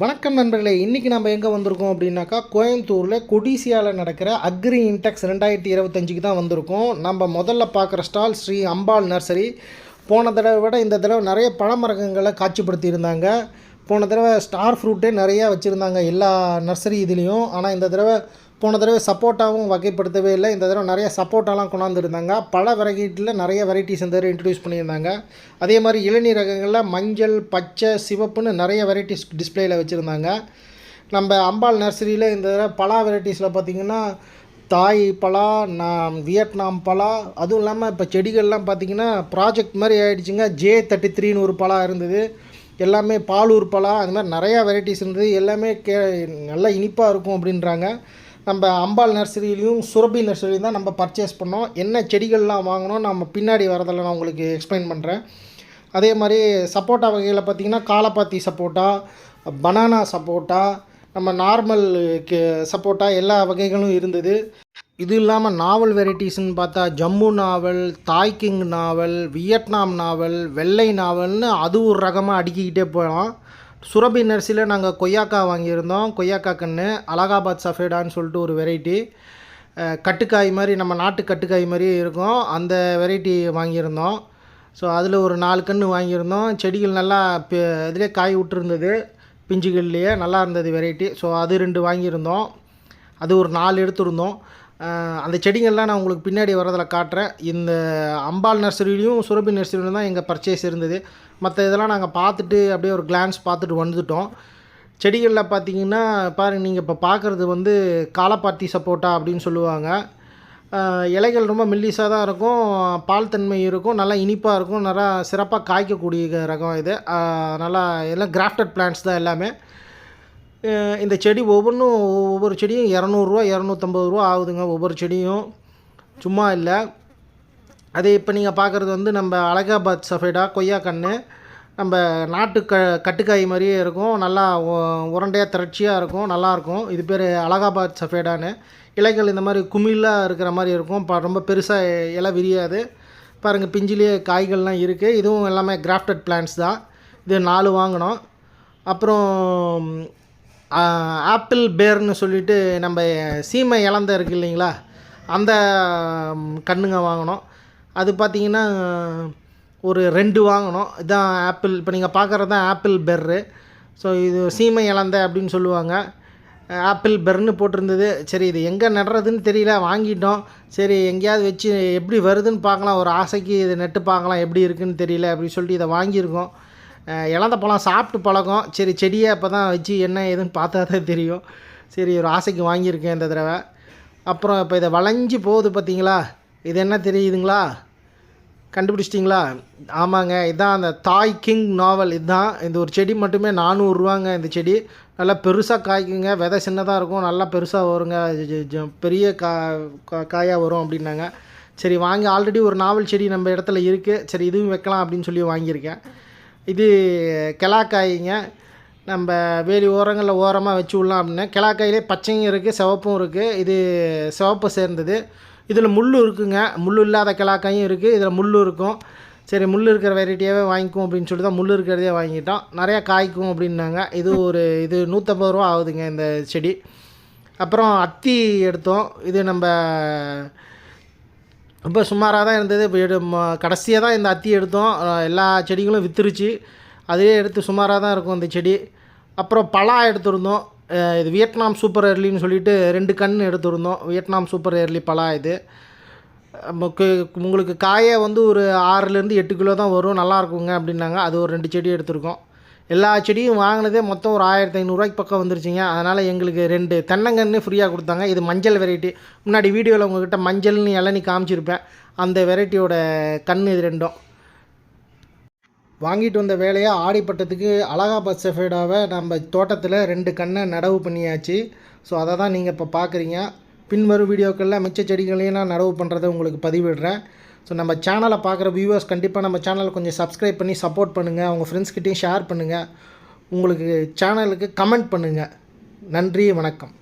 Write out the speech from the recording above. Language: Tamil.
வணக்கம் நண்பர்களே இன்றைக்கி நம்ம எங்கே வந்திருக்கோம் அப்படின்னாக்கா கோயம்புத்தூரில் கொடிசியாவில் நடக்கிற அக்ரி இன்டெக்ஸ் ரெண்டாயிரத்தி இருபத்தஞ்சிக்கு தான் வந்திருக்கோம். நம்ம முதல்ல பார்க்குற ஸ்டால் ஸ்ரீ அம்பாள் நர்சரி. போன தடவை விட இந்த தடவை நிறைய பழமரகங்களை காட்சிப்படுத்தியிருந்தாங்க. போன தடவை ஸ்டார் ஃப்ரூட்டே நிறையா வச்சுருந்தாங்க எல்லா நர்சரி இதுலேயும். ஆனால் இந்த தடவை போன தடவை சப்போட்டாவும் வகைப்படுத்தவே இல்லை. இந்த தடவை நிறைய சப்போட்டாலாம் கொண்டாந்துருந்தாங்க. பல வெரைட்டியில் நிறைய வெரைட்டிஸ் இந்த தடவை இன்ட்ரடியூஸ் பண்ணியிருந்தாங்க. அதே மாதிரி இளநீர் ரகங்களில் மஞ்சள் பச்சை சிவப்புன்னு நிறைய வெரைட்டிஸ் டிஸ்ப்ளேயில் வச்சுருந்தாங்க. நம்ம அம்பாள் நர்சரியில் இந்த தடவை பலா வெரைட்டிஸில் பார்த்திங்கன்னா தாய் பலா நான் வியட்நாம் பலா அதுவும் இல்லாமல் இப்போ செடிகள்லாம் பார்த்திங்கன்னா ப்ராஜெக்ட் மாதிரி ஆகிடுச்சிங்க ஜே தேர்ட்டி த்ரீன்னு ஒரு பலா இருந்தது. எல்லாமே பால் உருப்பலா அது மாதிரி நிறையா வெரைட்டிஸ் இருந்தது. எல்லாமே கே நல்லா இனிப்பாக இருக்கும் அப்படின்றாங்க. நம்ம அம்பாள் நர்சரியிலையும் சுரபி நர்சரியும் தான் நம்ம பர்ச்சேஸ் பண்ணோம். என்ன செடிகள்லாம் வாங்கினோம் நம்ம பின்னாடி வரதில் நான் உங்களுக்கு எக்ஸ்பிளைன் பண்ணுறேன் அதே மாதிரி சப்போட்டா வகையில் பார்த்திங்கன்னா காலப்பாத்தி சப்போட்டா பனானா சப்போட்டா நம்ம நார்மல் சப்போட்டா எல்லா வகைகளும் இருந்தது. இது இல்லாமல் நாவல் வெரைட்டிஸ்ன்னு பார்த்தா ஜம்மு நாவல் தாய்கிங் நாவல் வியட்நாம் நாவல் வெள்ளை நாவல்னு அது ஒரு ரகமாக அடுக்கிக்கிட்டே போகலாம். சுரபி நர்சியில் நாங்கள் கொய்யாக்கா வாங்கியிருந்தோம். கொய்யாக்கா கன்று அலகாபாத் சஃபேடான்னு சொல்லிட்டு ஒரு வெரைட்டி. கட்டுக்காய் மாதிரி நம்ம நாட்டு கட்டுக்காய் மாதிரியே இருக்கும். அந்த வெரைட்டி வாங்கியிருந்தோம். ஸோ அதில் ஒரு நாலு கன்று வாங்கியிருந்தோம். செடிகள் நல்லா இதிலே காய் விட்டுருந்தது. பிஞ்சுகள்லேயே நல்லா இருந்தது வெரைட்டி. ஸோ அது ரெண்டு வாங்கியிருந்தோம். அது ஒரு நாலு எடுத்துருந்தோம். அந்த செடிங்கள்லாம் நான் உங்களுக்கு பின்னாடி வரதில் காட்டுறேன். இந்த அம்பாள் நர்சரியிலையும் சுரபி நர்சரியிலும் தான் எங்கள் பர்ச்சேஸ் இருந்தது. மற்ற இதெல்லாம் நாங்கள் பார்த்துட்டு அப்படியே ஒரு கிளான்ஸ் பார்த்துட்டு வந்துட்டோம். செடிகளில் பார்த்தீங்கன்னா பாருங்கள் நீங்கள் இப்போ பார்க்குறது வந்து காலப்பாத்தி சப்போட்டா அப்படின்னு சொல்லுவாங்க. இலைகள் ரொம்ப மெல்லிஸாக தான் இருக்கும். பால் தன்மை இருக்கும். நல்லா இனிப்பாக இருக்கும். நல்லா சிறப்பாக காய்க்கக்கூடிய ரகம் இது. நல்லா எல்லாம் கிராஃப்டட் பிளான்ஸ் தான் எல்லாமே. இந்த செடி ஒவ்வொன்றும் ஒவ்வொரு செடியும் இரநூறுவா இரநூத்தம்பது ரூபா ஆகுதுங்க ஒவ்வொரு செடியும். சும்மா இல்லை. அதே இப்போ நீங்கள் பார்க்குறது வந்து நம்ம அலகாபாத் சஃபேடா கொய்யா கன்று நம்ம நாட்டு க கட்டுக்காய் மாதிரியே இருக்கும். நல்லா உரண்டையாக திரட்சியாக இருக்கும். நல்லாயிருக்கும் இது பேர் அலகாபாத் சஃபேடான்னு. இலைகள் இந்த மாதிரி குமிலாக இருக்கிற மாதிரி இருக்கும். இப்போ ரொம்ப பெருசாக இலை விரியாது. பாருங்கள் பிஞ்சிலேயே காய்கள்லாம் இருக்குது இதுவும் எல்லாமே கிராஃப்டட் பிளான்ஸ் தான். இது நாலு வாங்கினோம். அப்புறம் ஆப்பிள் பேர்னு சொல்லிட்டு நம்ம சீமை இழந்த இருக்குது இல்லைங்களா? அந்த கண்ணுங்க வாங்கினோம் அது பார்த்திங்கன்னா ஒரு ரெண்டு வாங்கினோம் இதுதான் ஆப்பிள் இப்போ நீங்கள் பார்க்குறது தான் ஆப்பிள் பெர்ரு. ஸோ இது சீமை இழந்த அப்படின்னு சொல்லுவாங்க. ஆப்பிள் பெர்னு போட்டிருந்தது. சரி இது எங்கே நடுறதுன்னு தெரியல வாங்கிட்டோம். சரி எங்கேயாவது வச்சு எப்படி வருதுன்னு பார்க்கலாம். ஒரு ஆசைக்கு இதை நட்டு பார்க்கலாம் எப்படி இருக்குதுன்னு தெரியல அப்படின்னு சொல்லிட்டு இதை வாங்கியிருக்கோம். இழந்த பழம் சாப்பிட்டு பழக்கம். சரி செடியை அப்போ தான் வச்சு என்ன ஏதுன்னு பார்த்தா தான் தெரியும். சரி ஒரு ஆசைக்கு வாங்கியிருக்கேன் இந்த தடவை. அப்புறம் இப்போ இதை வளைஞ்சி போகுது பார்த்தீங்களா இது என்ன தெரியுதுங்களா? கண்டுபிடிச்சிட்டிங்களா? ஆமாங்க இதுதான் அந்த தாய் கிங் நாவல். இதுதான் இந்த ஒரு செடி மட்டுமே நானூறுரூவாங்க இந்த செடி. நல்லா பெருசாக காய்க்குங்க. விதை சின்னதாக இருக்கும். நல்லா பெருசாக வருங்க. பெரிய கா காயாக வரும் அப்படின்னாங்க. சரி வாங்கி ஆல்ரெடி ஒரு நாவல் செடி நம்ம இடத்துல இருக்குது சரி இதுவும் வைக்கலாம் அப்படின்னு சொல்லி வாங்கியிருக்கேன். இது கிளாக்காய்ங்க நம்ம வேலி ஓரங்களில் ஓரமாக வச்சு விடலாம் அப்படின்னா கிளாக்காயிலே பச்சையும் இருக்குது சிவப்பும் இருக்குது இது சிவப்பு சேர்ந்தது. இதில் முள் இருக்குங்க. முள் இல்லாத கிளாக்காயும் இருக்குது இதில் முள் இருக்கும். சரி முள் இருக்கிற வெரைட்டியாகவே வாங்கிக்கும் அப்படின்னு சொல்லிட்டு தான் முள் இருக்கிறதே வாங்கிட்டோம். நிறையா காய்க்கும் அப்படின்னாங்க. இது ஒரு இது நூற்றம்பது ரூபா ஆகுதுங்க இந்த செடி. அப்புறம் அத்தி எடுத்தோம். இது நம்ம ரொம்ப சுமாராக தான் இருந்தது. இப்போ கடைசியாக தான் இந்த அத்தி எடுத்தோம். எல்லா செடிகளும் வித்துருச்சு. அதே எடுத்து சுமாராக தான் இருக்கும் இந்த செடி. அப்புறம் பலா எடுத்துருந்தோம். இது வியட்நாம் சூப்பர் எர்லின்னு சொல்லிட்டு ரெண்டு கண் எடுத்துருந்தோம். வியட்நாம் சூப்பர் எர்லி பலா இது. உங்களுக்கு காயை வந்து ஒரு ஆறுலேருந்து எட்டு கிலோ தான் வரும். நல்லா இருக்குங்க அப்படின்னாங்க. அது ஒரு ரெண்டு செடி எடுத்திருக்கோம். எல்லா செடியும் வாங்கினதே மொத்தம் ஒரு ஆயிரத்தி ஐநூறுரூவாய்க்கு பக்கம் வந்துருச்சுங்க. அதனால் எங்களுக்கு ரெண்டு தென்னங்கன்று ஃப்ரீயாக கொடுத்தாங்க. இது மஞ்சள் வெரைட்டி முன்னாடி வீடியோவில் உங்கள்கிட்ட மஞ்சள்னு இளநி காமிச்சிருப்பேன். அந்த வெரைட்டியோட கண் இது ரெண்டும். வாங்கிட்டு வந்த வேலையை ஆடிப்பட்டத்துக்கு அலகாபாத் செஃபேடாவை நம்ம தோட்டத்தில் ரெண்டு கண்ணை நடவு பண்ணியாச்சு. ஸோ அதை தான் நீங்கள் இப்போ பார்க்குறீங்க பின்வரும் வீடியோக்களில் மிச்ச செடிகளையும் நான் நடவு பண்ணுறதை உங்களுக்கு பதிவிடுறேன். ஸோ நம்ம சேனலை பார்க்குற வியூவர்ஸ் கண்டிப்பாக நம்ம சேனலை கொஞ்சம் சப்ஸ்கிரைப் பண்ணி சப்போர்ட் பண்ணுங்கள் உங்கள் ஃப்ரெண்ட்ஸ்கிட்டையும் ஷேர் பண்ணுங்கள் உங்களுக்கு சேனலுக்கு கமெண்ட் பண்ணுங்கள் நன்றி வணக்கம்.